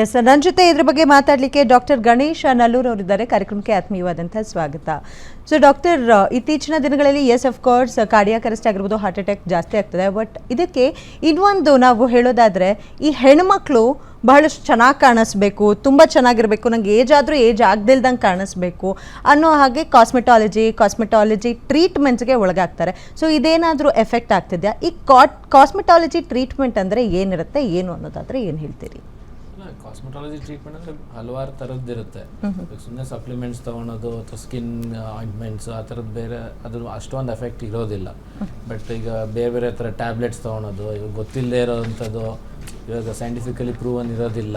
S ನನ್ನ ಜೊತೆ ಇದ್ರ ಬಗ್ಗೆ ಮಾತಾಡಲಿಕ್ಕೆ ಡಾಕ್ಟರ್ ಗಣೇಶ್ ನಲ್ಲೂರ್ ಅವರಿದ್ದಾರೆ. ಕಾರ್ಯಕ್ರಮಕ್ಕೆ ಆತ್ಮೀಯವಾದಂತಹ ಸ್ವಾಗತ. ಸೊ ಡಾಕ್ಟರ್ ಇತ್ತೀಚಿನ ದಿನಗಳಲ್ಲಿ yes of course cardiac arrest ಆಗಿರ್ಬೋದು ಹಾರ್ಟ್ ಅಟ್ಯಾಕ್ ಜಾಸ್ತಿ ಆಗ್ತದೆ. ಬಟ್ ಇದಕ್ಕೆ ಇನ್ನೊಂದು ನಾವು ಹೇಳೋದಾದರೆ, ಈ ಹೆಣ್ಮಕ್ಳು ಬಹಳಷ್ಟು ಚೆನ್ನಾಗಿ ಕಾಣಿಸ್ಬೇಕು, ತುಂಬ ಚೆನ್ನಾಗಿರಬೇಕು. ನಂಗೆ ಏಜ್ ಆದರೂ ಏಜ್ ಆಗದಿಲ್ದಂಗೆ ಕಾಣಿಸ್ಬೇಕು ಅನ್ನೋ ಹಾಗೆ ಕಾಸ್ಮೆಟಾಲಜಿ ಕಾಸ್ಮೆಟಾಲಜಿ ಟ್ರೀಟ್ಮೆಂಟ್ಸ್ಗೆ ಒಳಗಾಗ್ತಾರೆ. ಸೊ ಇದೇನಾದರೂ ಎಫೆಕ್ಟ್ ಆಗ್ತಿದೆಯಾ? ಈ ಕಾಟ್ ಕಾಸ್ಮೆಟಾಲಜಿ ಟ್ರೀಟ್ಮೆಂಟ್ ಅಂದರೆ ಏನಿರುತ್ತೆ, ಏನು ಅನ್ನೋದಾದರೆ ಏನು ಹೇಳ್ತೀರಿ? ಕಾಸ್ಮೆಟಾಲಜಿ ಟ್ರೀಟ್ಮೆಂಟ್ ಅಂದರೆ ಹಲವಾರು ಥರದ್ದಿರುತ್ತೆ ಸುಮ್ಮನೆ ಸಪ್ಲಿಮೆಂಟ್ಸ್ ತೊಗೊಳೋದು ಅಥವಾ ಸ್ಕಿನ್ ಆಯಿಂಟ್ಮೆಂಟ್ಸ್ ಆ ಥರದ್ದು ಬೇರೆ ಅದು ಅಷ್ಟೊಂದು ಎಫೆಕ್ಟ್ ಇರೋದಿಲ್ಲ. ಬಟ್ ಈಗ ಬೇರೆ ಬೇರೆ ಥರ ಟ್ಯಾಬ್ಲೆಟ್ಸ್ ತೊಗೊಳೋದು ಇವಾಗ ಗೊತ್ತಿಲ್ಲದೆ ಇರೋವಂಥದ್ದು ಇವಾಗ ಸೈಂಟಿಫಿಕಲಿ ಪ್ರೂವನ್ ಇರೋದಿಲ್ಲ.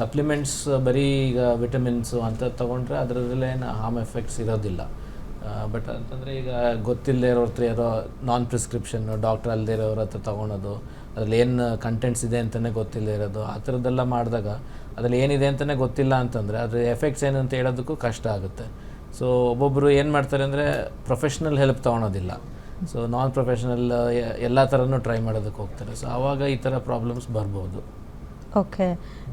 ಸಪ್ಲಿಮೆಂಟ್ಸ್ ಬರೀ ಈಗ ವಿಟಮಿನ್ಸು ಅಂತ ತೊಗೊಂಡ್ರೆ ಅದರಲ್ಲೇ ಹಾರ್ಮ್ ಎಫೆಕ್ಟ್ಸ್ ಇರೋದಿಲ್ಲ. ಬಟ್ ಅಂತಂದರೆ ಈಗ ಗೊತ್ತಿಲ್ಲದೆ ಇರೋ ಹತ್ರ ಯಾರೋ ನಾನ್ ಪ್ರಿಸ್ಕ್ರಿಪ್ಷನ್ ಡಾಕ್ಟರ್ ಅಲ್ಲದೆ ಇರೋರ ಹತ್ರ ತೊಗೊಳೋದು ಅದ್ರಲ್ಲಿ ಏನು ಕಂಟೆಂಟ್ಸ್ ಇದೆ ಅಂತಲೇ ಗೊತ್ತಿಲ್ಲ ಇರೋದು. ಆ ಥರದ್ದೆಲ್ಲ ಮಾಡಿದಾಗ ಅದರಲ್ಲಿ ಏನಿದೆ ಅಂತಲೇ ಗೊತ್ತಿಲ್ಲ ಅಂತಂದರೆ ಅದ್ರ ಎಫೆಕ್ಟ್ಸ್ ಏನು ಅಂತ ಹೇಳೋದಕ್ಕೂ ಕಷ್ಟ ಆಗುತ್ತೆ. ಸೊ ಒಬ್ಬೊಬ್ಬರು ಏನು ಮಾಡ್ತಾರೆ ಅಂದರೆ ಪ್ರೊಫೆಷ್ನಲ್ ಹೆಲ್ಪ್ ತೊಗೊಳೋದಿಲ್ಲ. ಸೊ ನಾನ್ ಪ್ರೊಫೆಷ್ನಲ್ ಎಲ್ಲ ಥರನೂ ಟ್ರೈ ಮಾಡೋದಕ್ಕೆ ಹೋಗ್ತಾರೆ. ಸೊ ಆವಾಗ ಈ ಥರ ಪ್ರಾಬ್ಲಮ್ಸ್ ಬರ್ಬೋದು. ಓಕೆ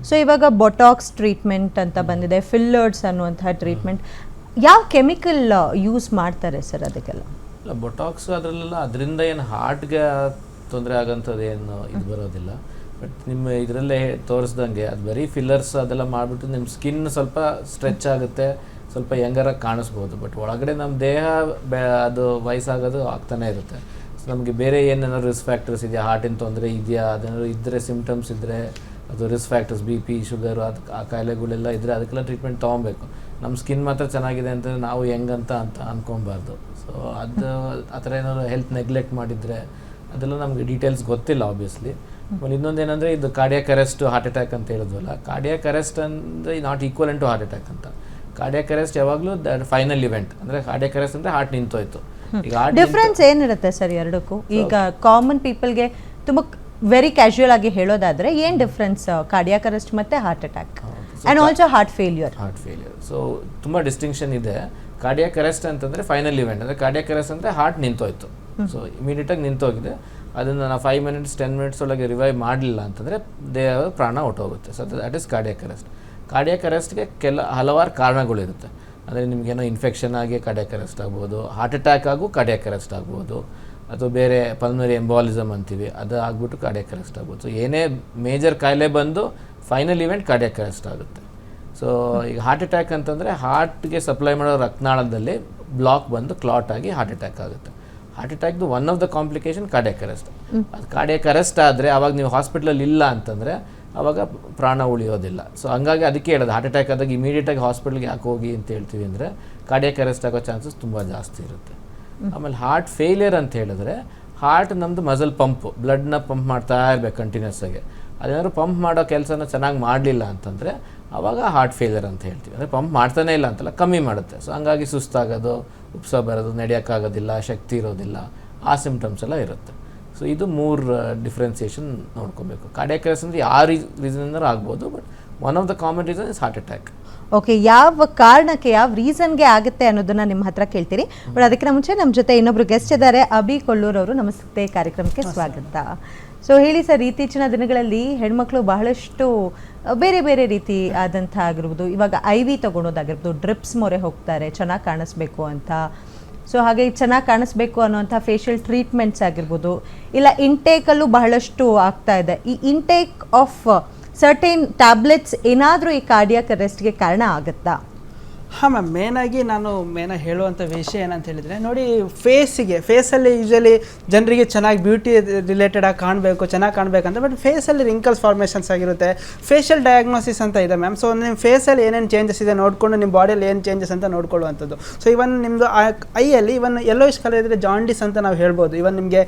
ಸೊ ಇವಾಗ ಬೊಟಾಕ್ಸ್ ಟ್ರೀಟ್ಮೆಂಟ್ ಅಂತ ಬಂದಿದೆ ಫಿಲ್ಲರ್ಸ್ ಅನ್ನುವಂತಹ ಟ್ರೀಟ್ಮೆಂಟ್ ಯಾವ ಕೆಮಿಕಲ್ ಯೂಸ್ ಮಾಡ್ತಾರೆ ಸರ್ ಅದಕ್ಕೆಲ್ಲ? ಇಲ್ಲ ಬೊಟಾಕ್ಸ್ ಅದರಲ್ಲೆಲ್ಲ ಅದರಿಂದ ಏನು ಹಾರ್ಟ್ಗೆ ತೊಂದರೆ ಆಗೋಂಥದ್ದು ಏನು ಇದು ಬರೋದಿಲ್ಲ. ಬಟ್ ನಿಮ್ಮ ಇದರಲ್ಲೇ ತೋರಿಸ್ದಂಗೆ ಅದು ಬರೀ ಫಿಲ್ಲರ್ಸ್ ಅದೆಲ್ಲ ಮಾಡಿಬಿಟ್ಟು ನಿಮ್ಮ ಸ್ಕಿನ್ ಸ್ವಲ್ಪ ಸ್ಟ್ರೆಚ್ ಆಗುತ್ತೆ, ಸ್ವಲ್ಪ ಹೆಂಗಾರ ಕಾಣಿಸ್ಬೋದು. ಬಟ್ ಒಳಗಡೆ ನಮ್ಮ ದೇಹ ಬೆ, ಅದು ವಯಸ್ಸಾಗೋದು ಆಗ್ತಾನೆ ಇರುತ್ತೆ. ಸೊ ನಮಗೆ ಬೇರೆ ಏನೇನಾದ್ರು ರಿಸ್ಕ್ ಫ್ಯಾಕ್ಟರ್ಸ್ ಇದೆಯಾ? ಹಾರ್ಟಿನ ತೊಂದರೆ ಇದೆಯಾ? ಅದೇನಾದ್ರು ಇದ್ದರೆ ಸಿಮ್ಟಮ್ಸ್ ಇದ್ದರೆ ಅದು risk factors B P sugar ಅದು ಆ ಕಾಯಿಲೆಗಳೆಲ್ಲ ಇದ್ದರೆ ಅದಕ್ಕೆಲ್ಲ ಟ್ರೀಟ್ಮೆಂಟ್ ತೊಗೊಬೇಕು. ನಮ್ಮ ಸ್ಕಿನ್ ಮಾತ್ರ ಚೆನ್ನಾಗಿದೆ ಅಂತಂದರೆ ನಾವು ಹೆಂಗಂತ ಅಂತ ಅಂದ್ಕೊಬಾರ್ದು ಸೊ ಅದು, ಆ ಥರ ಏನಾದ್ರು ಹೆಲ್ತ್ ನೆಗ್ಲೆಕ್ಟ್ ಮಾಡಿದರೆ ಅದೆಲ್ಲ ನಮಗೆ ಡೀಟೇಲ್ಸ್ ಗೊತ್ತಿಲ್ಲ ಆಬ್ವಿಯಸ್ಲಿ ಆಮೇಲೆ ಇನ್ನೊಂದು ಏನಂದರೆ ಇದು ಕಾರ್ಡಿಯಾಕ್ ಅರೆಸ್ಟ್ ಹಾರ್ಟ್ ಅಟ್ಯಾಕ್ ಅಂತ ಹೇಳಿದ್ವಲ್ಲ ಕಾರ್ಡಿಯಾಕ್ ಅರೆಸ್ಟ್ ಅಂದರೆ not equal to heart attack ಅಂತ. ಕಾರ್ಡಿಯಾಕ್ ಅರೆಸ್ಟ್ ಯಾವಾಗಲೂ ದಟ್ ಫೈನಲ್ ಇವೆಂಟ್ ಅಂದರೆ ಕಾರ್ಡಿಯಾಕ್ ಅರೆಸ್ಟ್ ಅಂದರೆ ಹಾರ್ಟ್ ನಿಂತೋಯ್ತು. ಈಗ ಡಿಫ್ರೆನ್ಸ್ ಏನಿರುತ್ತೆ ಸರ್ ಎರಡಕ್ಕೂ? ಈಗ ಕಾಮನ್ ಪೀಪಲ್ಗೆ ತುಂಬ ವೆರಿ ಕ್ಯಾಶುಯಲ್ ಆಗಿ ಹೇಳೋದಾದ್ರೆ ಏನು ಡಿಫ್ರೆನ್ಸ್ ಕಾರ್ಡಿಯಾಕ್ ಅರೆಸ್ಟ್ ಮತ್ತೆ heart attack and also heart failure heart failure so ತುಂಬ ಡಿಸ್ಟಿಂಕ್ಷನ್ ಇದೆ. ಕಾರ್ಡಿಯಾಕ್ ಅರೆಸ್ಟ್ ಅಂತಂದರೆ ಫೈನಲ್ ಇವೆಂಟ್ ಅಂದರೆ ಕಾರ್ಡಿಯಾಕ್ ಅರೆಸ್ಟ್ ಅಂದರೆ ಹಾರ್ಟ್ ನಿಂತೋಯ್ತು. ಸೊ ಇಮಿಡಿಯೇಟಾಗಿ ನಿಂತೋಗಿದೆ ಅದನ್ನು ನಾವು ಫೈವ್ ಮಿನಿಟ್ಸ್ ಟೆನ್ ಮಿನಿಟ್ಸ್ ಒಳಗೆ ರಿವೈವ್ ಮಾಡಲಿಲ್ಲ ಅಂತಂದರೆ ದೇಹ ಪ್ರಾಣ ಹೊಟ್ಟೋಗುತ್ತೆ so that is cardiac arrest cardiac ಅರೆಸ್ಟ್ಗೆ ಕೆಲ, ಹಲವಾರು ಕಾರಣಗಳಿರುತ್ತೆ ಅಂದರೆ ನಿಮಗೇನೋ ಇನ್ಫೆಕ್ಷನ್ ಆಗಿ ಕಾರ್ಡಿಯಕ್ ಅರೆಸ್ಟ್ ಆಗ್ಬೋದು ಹಾರ್ಟ್ ಅಟ್ಯಾಕ್ ಆಗು ಕಾರ್ಡಿಯಕ್ ಅರೆಸ್ಟ್ ಆಗ್ಬೋದು, ಅಥವಾ ಬೇರೆ ಪಲ್ಮರಿ ಎಂಬಾಲಿಸಮ್ ಅಂತೀವಿ, ಅದು ಆಗ್ಬಿಟ್ಟು ಕಾರ್ಡಿಯಕ್ ಅರೆಸ್ಟ್ ಆಗ್ಬೋದು. ಸೊ ಏನೇ ಮೇಜರ್ ಕಾಯಿಲೆ ಬಂದು ಫೈನಲ್ ಇವೆಂಟ್ ಕಾರ್ಡಿಯಕ್ ಅರೆಸ್ಟ್ ಆಗುತ್ತೆ. ಸೊ ಈಗ ಹಾರ್ಟ್ ಅಟ್ಯಾಕ್ ಅಂತಂದರೆ ಹಾರ್ಟ್ಗೆ ಸಪ್ಲೈ ಮಾಡೋ ರಕ್ತನಾಳದಲ್ಲಿ ಬ್ಲಾಕ್ ಬಂದು ಕ್ಲಾಟ್ ಆಗಿ ಹಾರ್ಟ್ ಅಟ್ಯಾಕ್ ಆಗುತ್ತೆ. Heart ಅಟ್ಯಾಕ್ದು one of the complication cardiac arrest ಅದು ಕಾರ್ಡಿಯಾಕ್ ಅರೆಸ್ಟ್ ಆದರೆ ಅವಾಗ ನೀವು ಹಾಸ್ಪಿಟ್ಲಲ್ಲಿ ಇಲ್ಲ ಅಂತಂದರೆ ಅವಾಗ ಪ್ರಾಣ ಉಳಿಯೋದಿಲ್ಲ. ಸೊ ಹಂಗಾಗಿ ಅದಕ್ಕೆ ಹೇಳೋದು ಹಾರ್ಟ್ ಅಟ್ಯಾಕ್ ಆದಾಗ ಇಮಿಡಿಯೇಟಾಗಿ ಹಾಸ್ಪಿಟ್ಲ್ಗೆ ಯಾಕೆ ಹೋಗಿ ಅಂತ ಹೇಳ್ತೀವಿ ಅಂದರೆ ಕಾರ್ಡಿಯಾಕ್ ಅರೆಸ್ಟ್ ಆಗೋ ಚಾನ್ಸಸ್ ತುಂಬ ಜಾಸ್ತಿ ಇರುತ್ತೆ. ಆಮೇಲೆ ಹಾರ್ಟ್ ಫೇಲಿಯರ್ ಅಂತ ಹೇಳಿದ್ರೆ ಹಾರ್ಟ್ ನಮ್ಮದು ಮಸಲ್ ಪಂಪ್ ಬ್ಲಡ್ನ ಪಂಪ್ ಮಾಡ್ತಾ ಇರ್ಬೇಕು ಕಂಟಿನ್ಯೂಸ್ ಆಗಿ. ಅದೇನಾದ್ರು ಪಂಪ್ ಮಾಡೋ ಕೆಲಸನ ಚೆನ್ನಾಗಿ ಮಾಡಲಿಲ್ಲ ಅಂತಂದರೆ ಆವಾಗ ಹಾರ್ಟ್ ಫೇಲಿಯರ್ ಅಂತ ಹೇಳ್ತೀವಿ. ಅಂದರೆ ಪಂಪ್ ಮಾಡ್ತಾನೆ ಇಲ್ಲ ಅಂತಲ್ಲ, ಕಮ್ಮಿ ಮಾಡುತ್ತೆ. ಸೊ ಹಂಗಾಗಿ ಸುಸ್ತಾಗೋದು, ಉಪ್ಸ ಬರೋದು, ನಡೆಯೋಕ್ಕಾಗೋದಿಲ್ಲ, ಶಕ್ತಿ ಇರೋದಿಲ್ಲ, ಆ ಸಿಮ್ಟಮ್ಸ್ ಎಲ್ಲ ಇರುತ್ತೆ. ಸೊ ಇದು ಮೂರು ಡಿಫ್ರೆನ್ಸಿಯೇಷನ್ ನೋಡ್ಕೋಬೇಕು. ಕಾರ್ಡಿಯಾಕ್ ಅಂದರೆ ಯಾವ ರೀಸನ್ ಆಗ್ಬೋದು but one of the common reason is heart attack okay ಯಾವ ಕಾರಣಕ್ಕೆ ಯಾವ ರೀಸನ್ಗೆ ಆಗುತ್ತೆ ಅನ್ನೋದನ್ನ ನಿಮ್ಮ ಹತ್ರ ಕೇಳ್ತೀರಿ. ಬಟ್ ಅದಕ್ಕಿಂತ ಮುಂಚೆ ನಮ್ಮ ಜೊತೆ ಇನ್ನೊಬ್ರು ಗೆಸ್ಟ್ ಇದ್ದಾರೆ ಅಭಿ ಕೊಳ್ಳೂರ್ ಅವರು ನಮಸ್ತೆ ಕಾರ್ಯಕ್ರಮಕ್ಕೆ ಸ್ವಾಗತ. ಸೊ ಹೇಳಿ ಸರ್ ಇತ್ತೀಚಿನ ದಿನಗಳಲ್ಲಿ ಹೆಣ್ಮಕ್ಳು ಬಹಳಷ್ಟು ಬೇರೆ ಬೇರೆ ರೀತಿ ಆದಂಥ ಆಗಿರ್ಬೋದು. ಇವಾಗ ಐ ವಿ ತಗೊಳೋದಾಗಿರ್ಬೋದು ಡ್ರಿಪ್ಸ್ ಮೊರೆ ಹೋಗ್ತಾರೆ ಚೆನ್ನಾಗಿ ಕಾಣಿಸ್ಬೇಕು ಅಂತ. ಸೊ ಹಾಗೆ ಚೆನ್ನಾಗಿ ಕಾಣಿಸ್ಬೇಕು ಅನ್ನೋಂಥ ಫೇಶಿಯಲ್ ಟ್ರೀಟ್ಮೆಂಟ್ಸ್ ಆಗಿರ್ಬೋದು. ಇಲ್ಲ ಇಂಟೇಕಲ್ಲೂ ಬಹಳಷ್ಟು ಆಗ್ತಾ ಇದೆ. ಈ ಇಂಟೇಕ್ ಆಫ್ ಸರ್ಟೇನ್ ಟ್ಯಾಬ್ಲೆಟ್ಸ್ ಏನಾದರೂ ಈ ಕಾರ್ಡಿಯಾಕ್ ಅರೆಸ್ಟ್ಗೆ ಕಾರಣ ಆಗುತ್ತಾ? ಹಾಂ ಮ್ಯಾಮ್ ಮೇನಾಗಿ ನಾನು ಮೇನಾಗಿ ಹೇಳುವಂಥ ವಿಷಯ ಏನಂತ ಹೇಳಿದರೆ, ನೋಡಿ ಫೇಸಿಗೆ ಫೇಸಲ್ಲಿ ಯೂಶಲಿ ಜನರಿಗೆ ಚೆನ್ನಾಗಿ ಬ್ಯೂಟಿ ರಿಲೇಟೆಡ್ ಆಗಿ ಕಾಣಬೇಕು, ಚೆನ್ನಾಗಿ ಕಾಣಬೇಕಂತ ಬಟ್ ಫೇಸಲ್ಲಿ ರಿಂಕಲ್ಸ್ ಫಾರ್ಮೇಷನ್ಸ್ ಆಗಿರುತ್ತೆ. ಫೇಷಿಯಲ್ ಡಯಾಗ್ನೋಸಿಸ್ ಅಂತ ಇದೆ ಮ್ಯಾಮ್ ಸೊ ನಿಮ್ಮ ಫೇಸಲ್ಲಿ ಏನೇನು ಚೇಂಜಸ್ ಇದೆ ನೋಡಿಕೊಂಡು ನಿಮ್ಮ ಬಾಡಿಯಲ್ಲಿ ಏನು ಚೇಂಜಸ್ ಅಂತ ನೋಡ್ಕೊಳ್ಳುವಂಥದ್ದು. ಸೊ ಇವನ್ ನಿಮ್ಮದು ಐಯಲ್ಲಿ ಇವನ್ ಯೆಲ್ಲೋಯಿಶ್ ಕಲರ್ ಇದ್ದರೆ ಜಾಂಡಿಸ್ ಅಂತ ನಾವು ಹೇಳ್ಬೋದು. ಇವನ್ ನಿಮಗೆ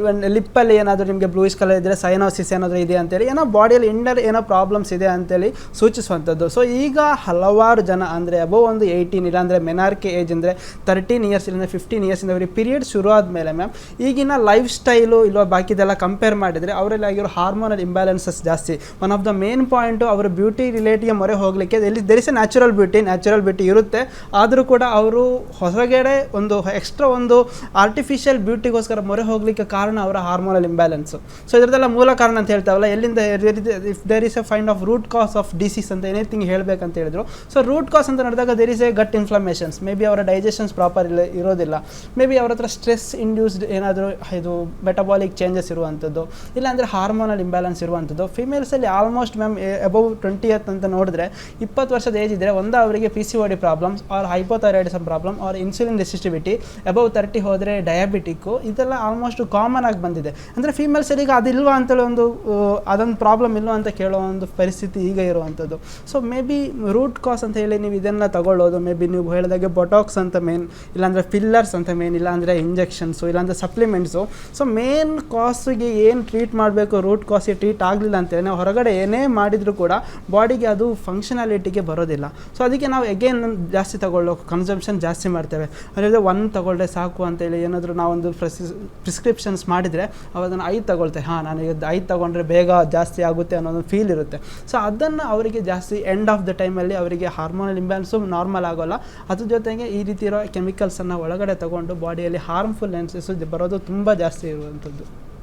ಇವನ್ ಲಿಪ್ಪಲ್ಲಿ ಏನಾದರೂ ನಿಮಗೆ ಬ್ಲೂಯಿಶ್ ಕಲರ್ ಇದ್ದರೆ ಸೈನೋಸಿಸ್ ಏನಾದರೂ ಇದೆ ಅಂತೇಳಿ ಏನೋ ಬಾಡಿಯಲ್ಲಿ ಇಂಡರ್ ಏನೋ ಪ್ರಾಬ್ಲಮ್ಸ್ ಇದೆ ಅಂತೇಳಿ ಸೂಚಿಸುವಂಥದ್ದು. ಸೊ ಈಗ ಹಲವಾರು ಜನ ಅಂದರೆ ಅಬೋ ಒಂದು ಏಯ್ಟೀನ್ ಇಲ್ಲಾಂದರೆ ಮೆನಾರ್ಕೆ ಏಜ್ ಅಂದರೆ ತರ್ಟೀನ್ ಇಯರ್ಸ್ ಇಲ್ಲಾಂದರೆ ಫಿಫ್ಟೀನ್ ಇಯರ್ಸಿಂದ ಅವರಿಗೆ ಪೀರಿಯಡ್ ಶುರು ಆದಮೇಲೆ ಮ್ಯಾಮ್ ಈಗಿನ ಲೈಫ್ ಸ್ಟೈಲು ಇಲ್ಲ ಬಾಕಿದೆಲ್ಲ ಕಂಪೇರ್ ಮಾಡಿದರೆ ಅವರಲ್ಲಿ ಆಗಿರೋ ಹಾರ್ಮೋನಲ್ ಇಂಬ್ಯಾಲೆನ್ಸಸ್ ಜಾಸ್ತಿ. One of the main point ಅವರ ಬ್ಯೂಟಿ ರಿಲೇಟಿಗೆ ಮೊರೆ ಹೋಗಲಿಕ್ಕೆ ಎಲ್ಲಿ there is a natural beauty natural beauty ಇರುತ್ತೆ. ಆದರೂ ಕೂಡ ಅವರು ಹೊರಗಡೆ ಒಂದು ಎಕ್ಸ್ಟ್ರಾ ಒಂದು ಆರ್ಟಿಫಿಷಿಯಲ್ ಬ್ಯೂಟಿಗೋಸ್ಕರ ಮೊರೆ ಹೋಗಲಿಕ್ಕೆ ಕಾರಣ ಅವರ ಹಾರ್ಮೋನಲ್ ಇಂಬ್ಯಾಲೆನ್ಸು ಸೊ ಇದರದೆಲ್ಲ ಮೂಲ ಕಾರಣ ಅಂತ ಹೇಳ್ತಾವಲ್ಲ, ಎಲ್ಲಿಂದ if there is a find of root cause of disease ಅಂತ ಎನಿಥಿಂಗ್ ಹೇಳಬೇಕಂತ ಹೇಳಿದ್ರು. ಸೊ ರೂಟ್ ಕಾಸ್ ಅಂತ ನಡೆದಾಗ there is a gut inflammations may be ಅವರ ಡೈಜೆಷನ್ಸ್ ಪ್ರಾಪರ್ ಇಲ್ಲ, ಇರೋದಿಲ್ಲ. ಮೇ ಬಿ ಅವ್ರ ಹತ್ರ ಸ್ಟ್ರೆಸ್ ಇಂಡ್ಯೂಸ್ಡ್ ಏನಾದರೂ ಇದು ಮೆಟಬಾಲಿಕ್ ಚೇಂಜಸ್ ಇರುವಂಥದ್ದು, ಇಲ್ಲಾಂದರೆ ಹಾರ್ಮೋನಲ್ ಇಂಬ್ಯಾಲೆನ್ಸ್ ಇರುವಂಥದ್ದು. ಫಿಮೇಲ್ಸಲ್ಲಿ almost ma'am above twenty eight ಅಂತ ನೋಡಿದ್ರೆ ಇಪ್ಪತ್ತು ವರ್ಷದ ಏಜ್ ಇದ್ದರೆ ಒಂದು ಅವರಿಗೆ P C D problems or hypothyroidism problem or insulin resistivity above thirty ಹೋದರೆ ಡಯಾಬಿಟಿಕ್ಕು ಇದೆಲ್ಲ ಆಲ್ಮೋಸ್ಟ್ ಕಾಮನ್ ಆಗಿ ಬಂದಿದೆ. ಅಂದರೆ ಫೀಮೇಲ್ಸಲ್ಲಿ ಈಗ ಅದಿಲ್ವಾ ಅಂತೇಳಿ ಒಂದು ಅದೊಂದು ಪ್ರಾಬ್ಲಮ್ ಇಲ್ವಾ ಅಂತ ಕೇಳೋ ಒಂದು ಪರಿಸ್ಥಿತಿ ಈಗ ಇರುವಂಥದ್ದು. So may be root cause ಅಂತ ಹೇಳಿ ನೀವು ಇದನ್ನು ತಗೊಳ್ಳೋದು ಮೇ ಬಿ ನೀವು ಹೇಳಿದಾಗೆ ಬೊಟಾಕ್ಸ್ ಅಂತ ಮೇನ್ ಇಲ್ಲಾಂದರೆ ಫಿಲ್ಲರ್ಸ್ ಅಂತ ಮೇನ್ ಇಲ್ಲಾಂದರೆ ಇಂಜೆಕ್ಷನ್ಸು ಇಲ್ಲಾಂದರೆ ಸಪ್ಲಿಮೆಂಟ್ಸು ಸೊ ಮೇನ್ ಕಾಸಿಗೆ ಏನು ಟ್ರೀಟ್ ಮಾಡಬೇಕು ರೂಟ್ ಕಾಸಿಗೆ ಟ್ರೀಟ್ ಆಗಲಿಲ್ಲ ಅಂತೇಳಿ ನಾವು ಹೊರಗಡೆ ಏನೇ ಮಾಡಿದರೂ ಕೂಡ ಬಾಡಿಗೆ ಅದು ಫಂಕ್ಷನಾಲಿಟಿಗೆ ಬರೋದಿಲ್ಲ. ಸೊ ಅದಕ್ಕೆ ನಾವು ಎಗೇನ್ ಜಾಸ್ತಿ ತಗೊಳ್ಳೋ ಕನ್ಸಂಪ್ಷನ್ ಜಾಸ್ತಿ ಮಾಡ್ತೇವೆ. ಅದೇ ಒನ್ ತಗೊಳ್ಳೆ ಸಾಕು ಅಂತೇಳಿ ಏನಾದರೂ ನಾವೊಂದು ಪ್ರಿಸ್ಕ್ರಿಪ್ಷನ್ಸ್ ಮಾಡಿದರೆ ಅವಾಗ ಐದು ತಗೊಳ್ತೆ ಹಾಂ, ನಾನು ಇದು ಐದು ತಗೊಂಡ್ರೆ ಬೇಗ ಜಾಸ್ತಿ ಆಗುತ್ತೆ ಅನ್ನೋದು ಫೀಲ್ ಇರುತ್ತೆ. ಸೊ ಅದನ್ನು ಅವರಿಗೆ ಜಾಸ್ತಿ ಎಂಡ್ ಆಫ್ ದ ಟೈಮಲ್ಲಿ ಅವರಿಗೆ ಹಾರ್ಮೋನಲ್ ಇಂಬ್ಯಾಲೆನ್ಸು ನಾರ್ಮಲ್ ಆಗೋಲ್ಲ. ಅದ್ರ ಜೊತೆಗೆ ಈ ರೀತಿ ಇರೋ ಕೆಮಿಕಲ್ಸನ್ನು ಒಳಗಡೆ ತಗೊಂಡು ಬಾಡಿಯಲ್ಲಿ ಹಾರ್ಮ್ಫುಲ್ ಲೆನ್ಸಸ್ ಬರೋದು ತುಂಬ ಜಾಸ್ತಿ ಇರುವಂಥದ್ದು.